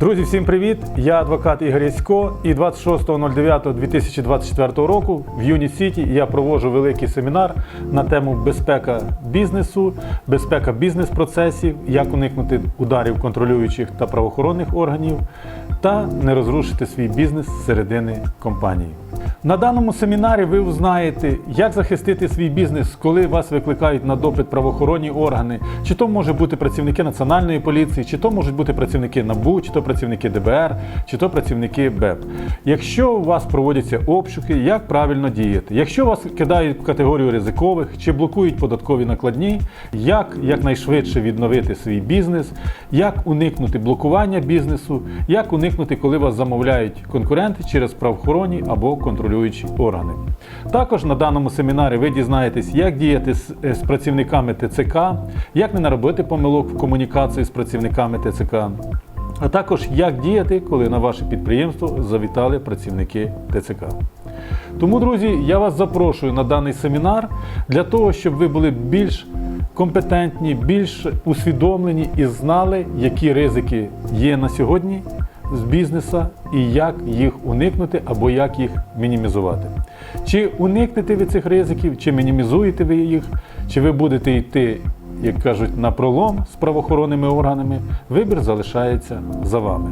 Друзі, всім привіт! Я адвокат Ігор Ясько і 26.09.2024 року в Юні Сіті я проводжу великий семінар на тему безпека бізнесу, безпека бізнес-процесів, як уникнути ударів контролюючих та правоохоронних органів та не розрушити свій бізнес з середини компанії. На даному семінарі ви узнаєте, як захистити свій бізнес, коли вас викликають на допит правоохоронні органи, чи то може бути працівники національної поліції, чи то можуть бути працівники НАБУ, чи то працівники ДБР, чи то працівники БЕП. Якщо у вас проводяться обшуки, як правильно діяти? Якщо вас кидають в категорію ризикових чи блокують податкові накладні, як якнайшвидше відновити свій бізнес, як уникнути блокування бізнесу, як уникнути, коли вас замовляють конкуренти через правоохоронні або контролюючі органи. Також на даному семінарі ви дізнаєтесь, як діяти з, е, з працівниками ТЦК, як не наробити помилок в комунікації з працівниками ТЦК. А також як діяти, коли на ваше підприємство завітали працівники ТЦК. Тому, друзі, я вас запрошую на даний семінар для того, щоб ви були більш компетентні, більш усвідомлені і знали, які ризики є на сьогодні з бізнеса і як їх уникнути або як їх мінімізувати. Чи уникнете ви цих ризиків, чи мінімізуєте ви їх, чи ви будете йти, як кажуть, на пролом з правоохоронними органами, вибір залишається за вами.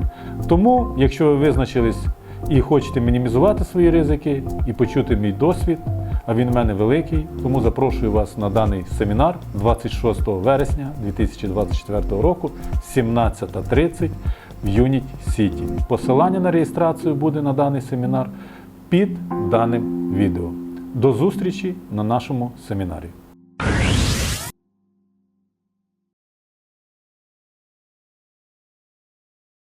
Тому, якщо ви визначились і хочете мінімізувати свої ризики і почути мій досвід, а він в мене великий, тому запрошую вас на даний семінар 26 вересня 2024 року, 17.30 в Unity City. Посилання на реєстрацію буде на даний семінар під даним відео. До зустрічі на нашому семінарі.